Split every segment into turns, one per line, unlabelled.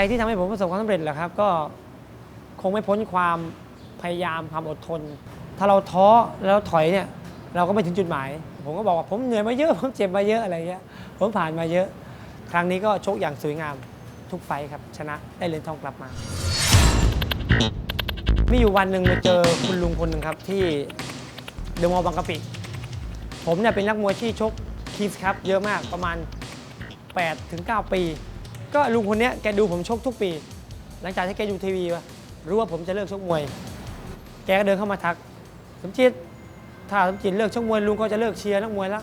ไรที่ทำให้ผมประสบความสำเร็จเหรอครับ ก็คงไม่พ้นความพยายามความอดทน ถ้าเราท้อแล้วถอยเนี่ย เราก็ไม่ถึงจุดหมาย ผมก็บอกว่าผมเหนื่อยมาเยอะ ผมเจ็บมาเยอะอะไรเงี้ยผมผ่านมาเยอะ ครั้งนี้ก็ชกอย่างสวยงามทุกไฟครับ ชนะได้เหรียญทองกลับมา มีอยู่วันหนึ่งมาเจอคุณลุงคนหนึ่งครับที่เดอะมอลล์บางกะปิ ผมเนี่ยเป็นนักมวยที่ชกคีสครับเยอะมากประมาณ8ถึง9ปี ก็ลุงคนเนี้ยแกดูผมชกทุกปี หลังจากที่แกดูทีวีวะรู้ว่าผมจะเลิกชกมวย แกก็เดินเข้ามาทัก สมจิตถ้าสมจิตเลิกชกมวยลุงก็จะเลิกเชียร์นักมวยแล้ว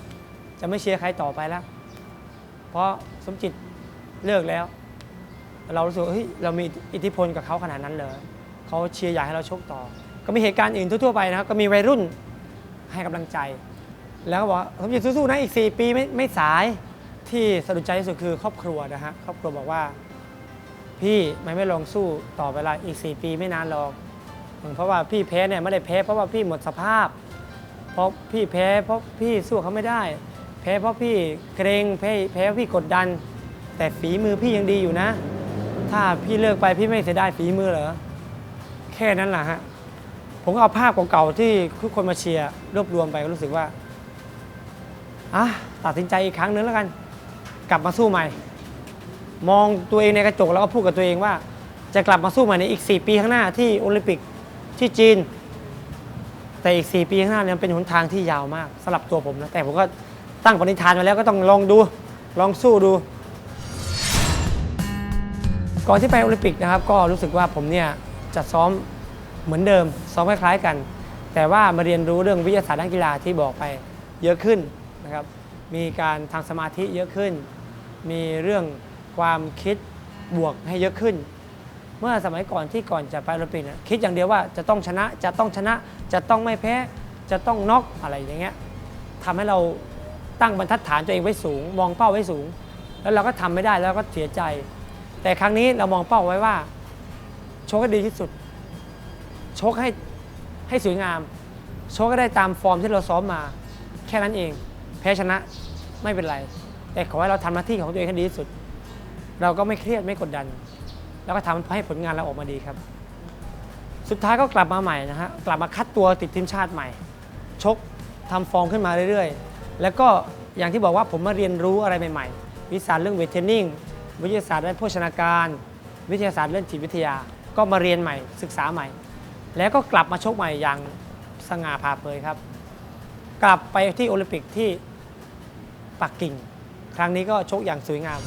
จะไม่เชียร์ใครต่อไปแล้ว เพราะสมจิตเลิกแล้ว เรารู้สึกว่าเฮ้ยเรามีอิทธิพลกับเขาขนาดนั้นเลยเขาเชียร์อยากให้เราชกต่อ ก็มีเหตุการณ์อื่นทั่วๆไปนะครับก็มีวัยรุ่นให้กำลังใจ แล้วก็บอกว่าสมจิตสู้ๆนะอีก 4 ปีไม่ไม่สาย ที่สะดุดใจที่สุดคือครอบครัวนะฮะครอบครัวบอกว่า พี่ไม่ไม่ลองสู้ต่อเวลาอีก 4 ปีไม่นานหรอกเพราะว่าพี่แพ้เนี่ยไม่ได้แพ้เพราะว่าพี่หมดสภาพ เพราะพี่แพ้เพราะพี่สู้เขาไม่ได้ แพ้เพราะพี่เกรงแพ้แพ้เพราะพี่กดดัน แต่ฝีมือพี่ยังดีอยู่นะ ถ้าพี่เลิกไปพี่ไม่เสียดายฝีมือเหรอแค่นั้นแหละฮะผมก็เอาภาพเก่าๆที่ทุกคนมาเชียร์รวบรวมไปก็รู้สึกว่าอะตัดสินใจอีกครั้งนึงแล้วกัน กลับมาสู้ใหม่ มองตัวเองในกระจกแล้วก็พูดกับตัวเองว่า จะกลับมาสู้ใหม่ในอีก 4 ปีข้างหน้าที่โอลิมปิกที่จีน แต่อีก 4 ปีข้างหน้าเนี่ยเป็นหนทางที่ยาวมากสำหรับตัวผมนะแต่ผมก็ตั้งปณิธานไว้แล้วก็ต้องลองดูลองสู้ดู ก่อนที่ไปโอลิมปิกนะครับ ก็รู้สึกว่าผมเนี่ยจะซ้อมเหมือนเดิม ซ้อมคล้ายๆกัน แต่ว่ามาเรียนรู้เรื่องวิทยาศาสตร์ด้านกีฬาที่บอกไปเยอะขึ้นนะครับ มีการทางสมาธิเยอะขึ้น มีเรื่องความคิดบวกให้เยอะขึ้น เมื่อสมัยก่อนที่ก่อนจะไปโอลิมปิกเนี่ยคิดอย่างเดียวว่าจะต้องชนะจะต้องชนะจะต้องไม่แพ้จะต้องน็อกอะไรอย่างเงี้ยทำให้เราตั้งบรรทัดฐานตัวเองไว้สูง มองเป้าไว้สูง แล้วเราก็ทำไม่ได้แล้วก็เสียใจ แต่ครั้งนี้เรามองเป้าไว้ว่า โชกให้ดีที่สุด โชกให้ให้สวยงาม โชกให้ได้ตามฟอร์มที่เราซ้อมมา แค่นั้นเอง แพ้ชนะไม่เป็นไร แต่ขอให้เราทำหน้าที่ของตัวเองให้ดีที่สุด เราก็ไม่เครียดไม่กดดัน แล้วก็ทำให้ผลงานเราออกมาดีครับ สุดท้ายก็กลับมาใหม่นะฮะกลับมาคัดตัวติดทีมชาติใหม่ ชกทำฟอร์มขึ้นมาเรื่อยๆ แล้วก็อย่างที่บอกว่าผมมาเรียนรู้อะไรใหม่ๆ วิชาเรื่องเวทเทรนนิ่งวิทยาศาสตร์ด้านโภชนาการ วิทยาศาสตร์เรื่องจิตวิทยา ก็มาเรียนใหม่ ศึกษาใหม่ แล้วก็กลับมาชกใหม่อย่างสง่าผ่าเผยครับ กลับไปที่โอลิมปิกที่ปักกิ่ง ครั้งนี้ก็ชกอย่างสวยงาม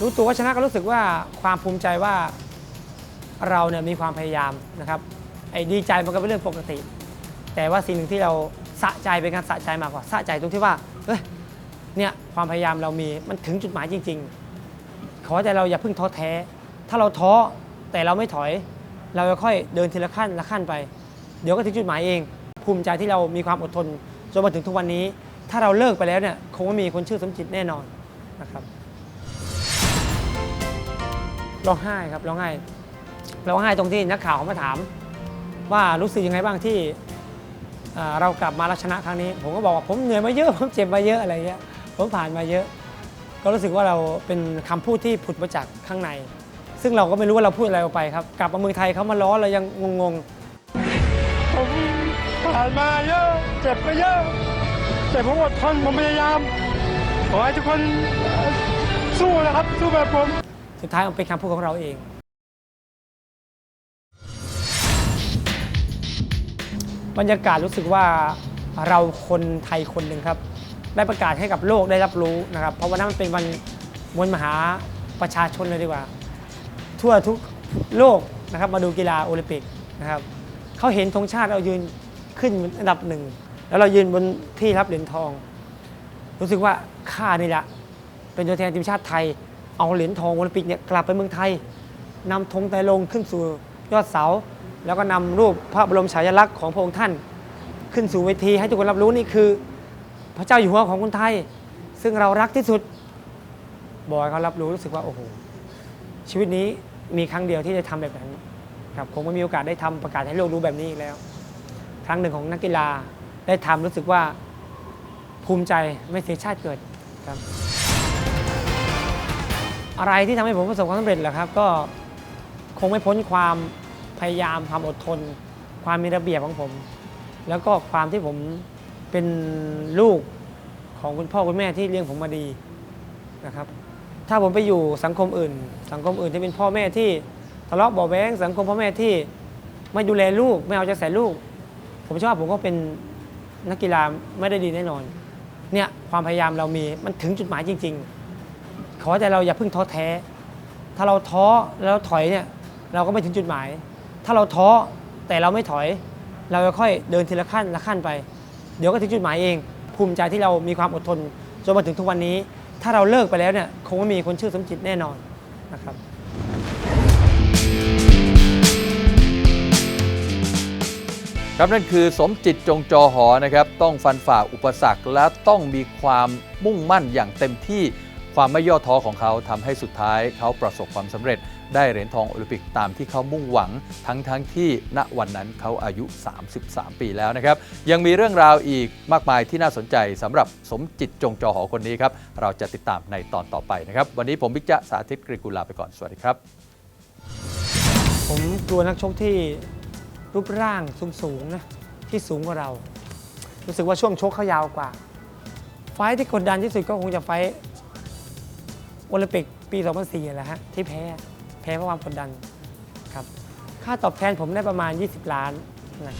รู้ตัวว่าชนะก็รู้สึกว่าความภูมิใจว่าเราเนี่ยมีความพยายามนะครับไอ้ดีใจมันก็เป็นเรื่องปกติ แต่ว่าสิ่งหนึ่งที่เราสะใจเป็นการสะใจมากกว่าสะใจตรงที่ว่าเอ้ยเนี่ยความพยายามเรามีมันถึงจุดหมายจริง ๆ ขอแต่เราอย่าเพิ่งท้อแท้ ถ้าเราท้อแต่เราไม่ถอย เราจะค่อยเดินทีละขั้นละขั้นไป เดี๋ยวก็ถึงจุดหมายเอง ภูมิใจที่เรามีความอดทนจนมาถึงทุกวันนี้ ถ้าเราเลิกไปแล้วเนี่ยคงไม่มีคนชื่อสมจิตแน่นอนนะครับร้องไห้ครับร้องไห้ร้องไห้ตรงที่นักข่าวเขามาถาม ว่ารู้สึกยังไงบ้างที่เรากลับมาล้วชนะครั้งนี้ ผมก็บอกว่าผมเหนื่อยมาเยอะผมเจ็บมาเยอะอะไรเงี้ยผมผ่านมาเยอะ ก็รู้สึกว่าเราเป็นคำพูดที่ผุดมาจากข้างใน ซึ่งเราก็ไม่รู้ว่าเราพูดอะไรออกไปครับ กลับมาเมืองไทยเขามาล้อเรายังงง
ผมผ่านมาเยอะเจ็บมาเยอะ แต่ผมอดทนผมพยายามขอให้ทุกคนสู้นะครับ สู้แบบผม
สุดท้ายมันเป็นคำพูดของเราเอง บรรยากาศรู้สึกว่าเราคนไทยคนหนึ่งครับ ได้ประกาศให้กับโลกได้รับรู้นะครับ เพราะวันนั้นมันเป็นวันมวลมหาประชาชนเลยดีกว่า ทั่วทุกโลกนะครับมาดูกีฬาโอลิมปิกนะครับเขาเห็นธงชาติเรายืนขึ้นอันดับหนึ่ง แล้วเรายืนบนที่รับเหรียญทอง รู้สึกว่าข้านี่แหละ เป็นตัวแทนทีมชาติไทย เอาเหรียญทองโอลิมปิกเนี่ยกลับไปเมืองไทยนำธงไตรรงขึ้นสู่ยอดเสา แล้วก็นำรูปพระบรมฉายาลักษณ์ของพระองค์ท่าน ขึ้นสู่เวทีให้ทุกคนรับรู้นี่คือ พระเจ้าอยู่หัวของคนไทย ซึ่งเรารักที่สุดบอกให้เขารับรู้รู้สึกว่าโอ้โหชีวิตนี้มีครั้งเดียวที่ได้ทำแบบนั้นครับคงไม่มีโอกาสได้ทำประกาศให้โลกรู้แบบนี้อีกแล้ว ครั้งหนึ่งของนักกีฬา ได้ทำรู้สึกว่าภูมิใจไม่เสียชาติเกิดครับ อะไรที่ทำให้ผมประสบความสำเร็จเหรอครับ ก็คงไม่พ้นความพยายามความอดทน ความมีระเบียบของผม แล้วก็ความที่ผมเป็นลูกของคุณพ่อคุณแม่ที่เลี้ยงผมมาดีนะครับ ถ้าผมไปอยู่สังคมอื่น สังคมอื่นที่เป็นพ่อแม่ที่ทะเลาะเบาะแว้งสังคมพ่อแม่ที่ไม่ดูแลลูกไม่เอาใจใส่ลูก ผมเชื่อว่าผมก็เป็น นักกีฬาไม่ได้ดีแน่นอน เนี่ยความพยายามเรามีมันถึงจุดหมายจริง ๆ ขอแต่เราอย่าเพิ่งท้อแท้ ถ้าเราท้อแล้วถอยเนี่ยเราก็ไม่ถึงจุดหมาย ถ้าเราท้อแต่เราไม่ถอย เราจะค่อยเดินทีละขั้นละขั้นไป เดี๋ยวก็ถึงจุดหมายเอง ภูมิใจที่เรามีความอดทนจนมาถึงทุกวันนี้ ถ้าเราเลิกไปแล้วเนี่ยคงไม่มีคนชื่อสมจิตแน่นอนนะครับ
ครับนั่นคือสมจิตจงจอหอนะครับ ต้องฟันฝ่าอุปสรรค และต้องมีความมุ่งมั่นอย่างเต็มที่ความไม่ย่อท้อของเขาทำให้สุดท้ายเขาประสบความสำเร็จ ได้เหรียญทองโอลิมปิกตามที่เขามุ่งหวัง ทั้งทั้งที่ณวันนั้นเขาอายุ 33 ปีแล้วนะครับ ยังมีเรื่องราวอีกมากมายที่น่าสนใจสำหรับสมจิตจงจอหอคนนี้ครับ เราจะติดตามในตอนต่อไปนะครับ วันนี้ผมบิ๊กจ๊ะสาธิตกรีกุลลาไปก่อนสวัสดีครับ
ผมกลัวนักชกที่ รูปร่างสูงสูงๆนะที่สูงกว่าเรา รู้สึกว่าช่วงชกเขายาวกว่า ไฟที่กดดันที่สุดก็คงจะไฟโอลิมปิกปี 2004แหละฮะที่แพ้แพ้เพราะความกดดันครับค่าตอบแทนผมได้ประมาณ 20 ล้านนะ